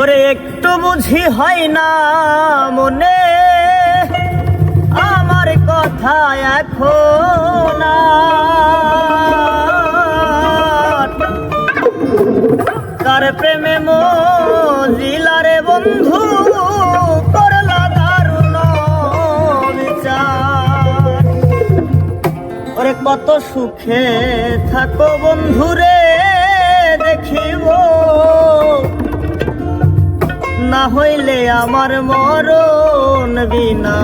ওরে একটু বুঝি হয় না মনে আমার কথা এখন। কার প্রেমে মজিলারে বন্ধু করলা দারুণ বিচার ওরে কত সুখে থাকো বন্ধুরে না হইলে আমার মরণ বিনা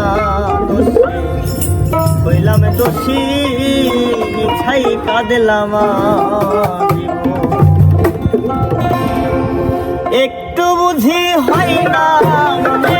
হইলাম দোষী ছাই কাঁদলাম একটু বুঝি হয় না মনে